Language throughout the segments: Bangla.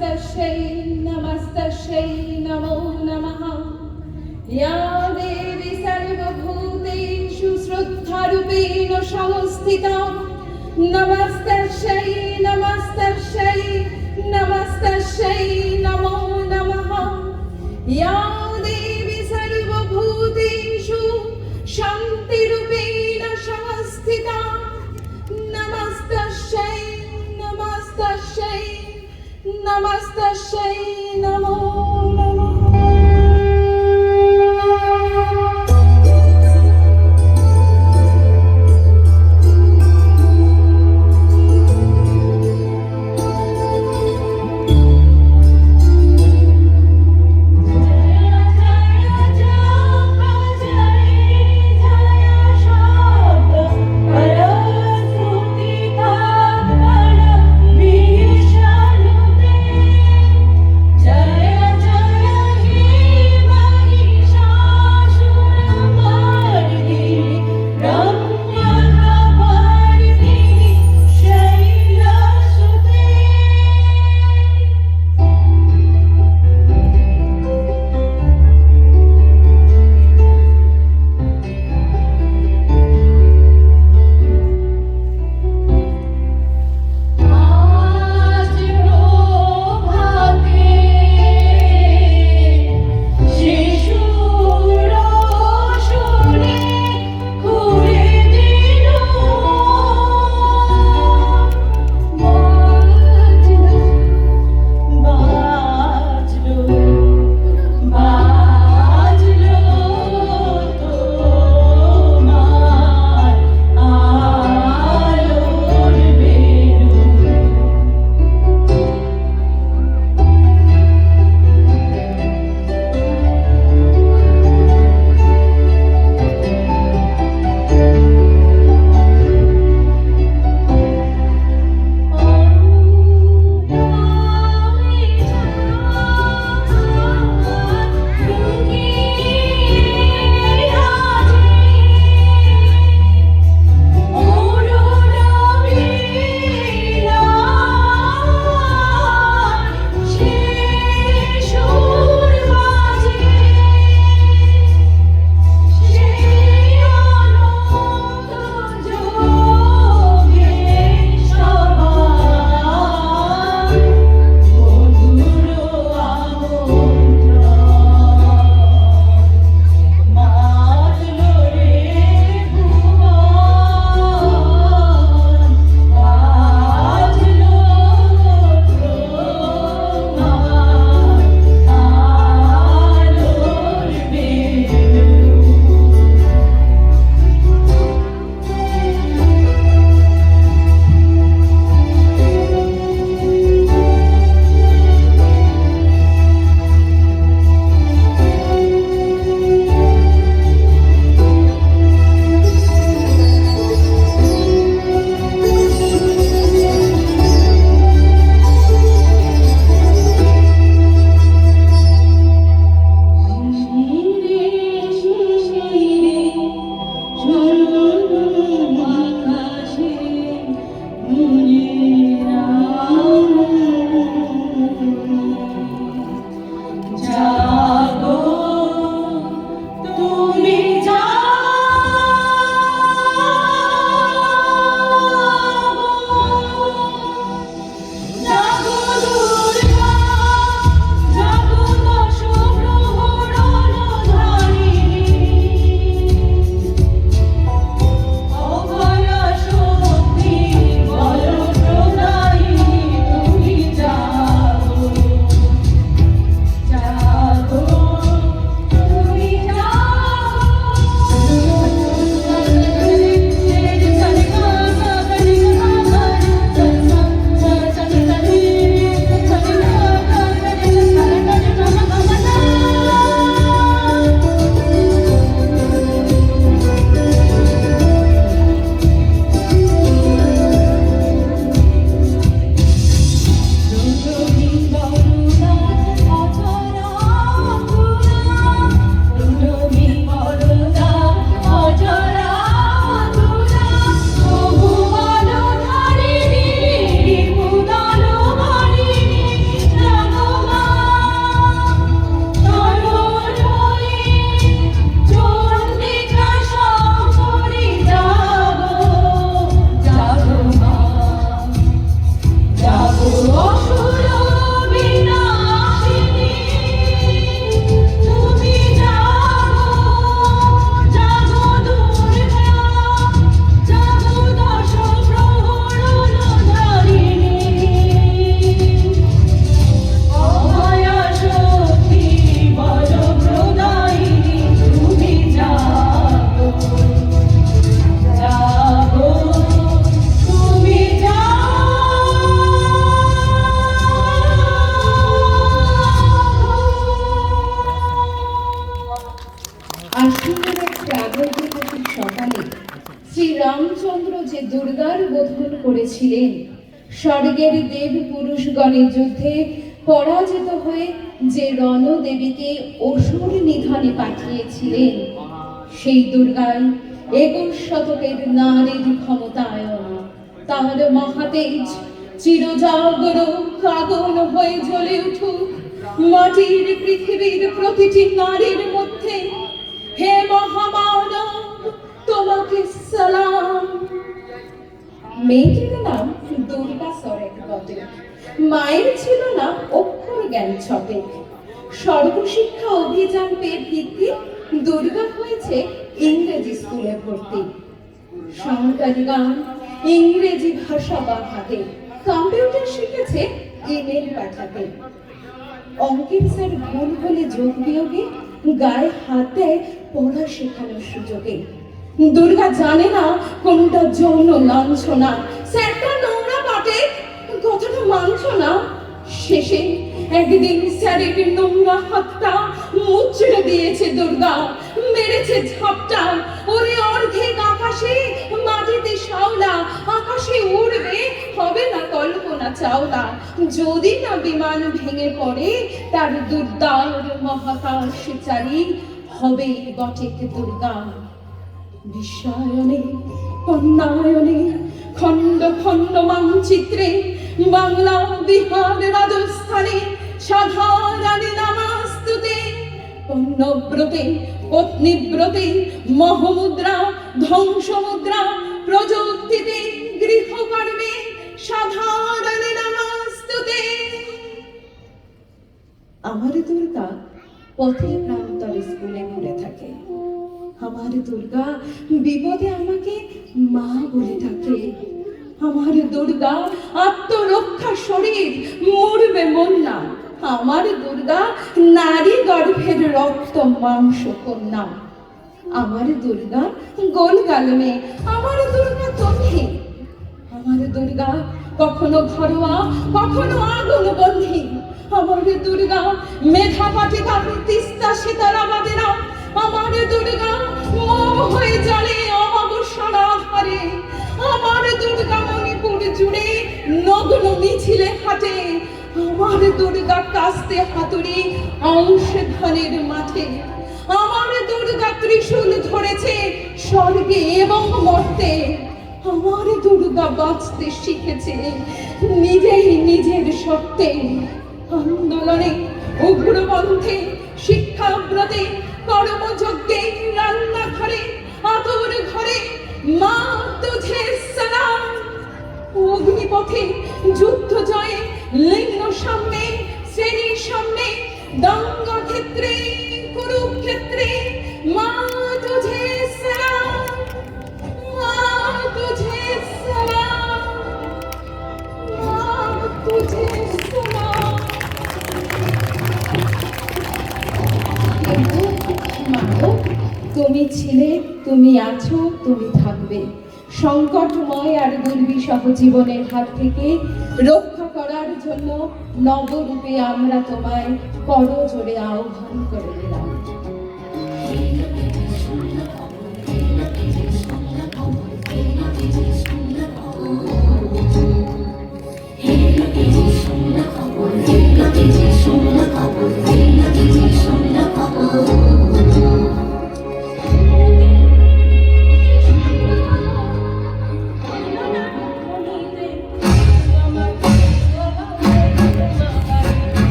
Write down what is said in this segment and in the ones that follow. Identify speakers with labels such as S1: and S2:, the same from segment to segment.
S1: नमस्तस्यै नमस्तस्यै नमो नमः या देवी सर्वभूतेषु श्रद्धारूपेण संस्थिता नमस्तस्यै नमस्तस्यै नमस्तस्यै नमो नमः या
S2: Namaste
S1: করেছিলেন স্বর্গের দেব পুরুষগণের যুদ্ধে পরাজিত হয়ে যে রণদেবীকে অসুর নিধনে পাঠিয়েছিলেন, সেই দুর্গায় একুশ শতকের নারীর ক্ষমতায়ন। তার মহাতেজ চিরজাগর আগুন হয়ে জ্বলে উঠুক। মাটির পৃথিবীর প্রতিটি নারীর মধ্যে, হে মহামানব, তোমাকে সালাম। মেয়েটির নাম দুর্গা সরেন বটে। মায়ের ছিল না অক্ষর জ্ঞান ছটে। সর্বশিক্ষা অভিযান পেয়ে ভিত্তি দুর্গা হয়েছে ইংরেজি স্কুলে ভর্তি। সরকারি গান, ইংরেজি ভাষা বাঁধাতে। কম্পিউটার শিখেছে ইমেল পাঠাতে। অঙ্কিত স্যার ভুল হলে যোগ বিয়োগে গায়ে হাত পড়া শেখানোর সুযোগে। দুর্গা জানে না কোনটা যৌন লাঞ্ছনা। স্যারটা নোংরা পাটে, কথাটা মানছ না। শেষে একদিন স্যারের নোংরা হাতটা মুচড়ে দিয়েছে দুর্গা। মেরেছে ঝাপটা। ওরে অর্ধেক আকাশে, মাটিতে শাওলা আকাশে উড়বে, হবে না কল্পনা চাওলা। যদি না বিমান ভেঙে পড়ে, তার দুর্দার মহাকাশ চারি হবে বটেক দুর্গা। বিশ্বায়নে অন্যায়নে, খণ্ড খণ্ড মানচিত্রে বাংলা বিহার রাজস্থানে সাধারণ নামাস্তুতে, পণ্যব্রতে, পত্নীব্রতে, মহমুদ্রা, ধ্বংসমুদ্রা প্রযুক্তিতে, গৃহকর্মে সাধারণ নামাস্তুতে। আমার দুর্গা পথে প্রান্তরে স্কুলে ঘুরে থাকে। আমার দুর্গা, বিপদে আমাকে মা বলে ডাকে। আমার দুর্গা, আত্মরক্ষা শরীর, মরবে মন না। আমার দুর্গা, নারী গর্ভের রক্ত, মাংস, কন্যা। আমার দুর্গা গোল গালমে আমার দুর্গা তথি আমার দুর্গা, কখনো ঘরোয়া, কখনো আগুন বন্ধি। আমার দুর্গা মেধা পাটিকার তিস্তা সীতারা বাদেরা আমার দুর্গা মোম হয়ে জ্বলে অমাবস্যার আধারে। আমার দুর্গা মণিপুর জুড়ে নগ্ন মিছিলে হাটে। আমার দুর্গা কাস্তে হাতুড়ি অংশ মাঠে। আমার দুর্গা ত্রিশূল ধরেছে স্বর্গে এবং মর্তে। আমার দুর্গা বাঁচতে শিখেছে নিজেই নিজের সত্ত্বে আন্দোলনে উগ্রপন্থে, শিক্ষাব্রতে কর্মযজ্ঞে রান্নাঘরে আতর ঘরে, মা তুঝে সালাম। যুদ্ধ জয়ে, লিঙ্গ সামনে শ্রেণির সামনে দঙ্গ ক্ষেত্রে কুরুক্ষেত্রে, মা তুমি ছিলে, তুমি আছো, তুমি থাকবে। সংকটময় আর দুর্বিষহ জীবনের হাত থেকে রক্ষা করার জন্য নবরূপে আমরা তোমায় করজোরে আহ্বান করে দিলাম।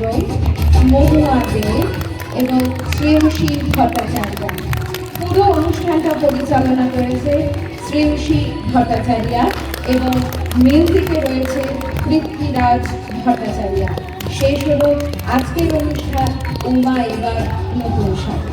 S1: মণ্ডল মহুয়া দে এবং শ্রেয়সী ভট্টাচার্য। পুরো অনুষ্ঠানটা পরিচালনা করেছে শ্রেয়সী ভট্টাচার্য এবং মিউজিকে রয়েছে পৃথ্বীরাজ ভট্টাচার্য। শেষ হলো আজকের অনুষ্ঠান, উমা এবার নতুন সাথে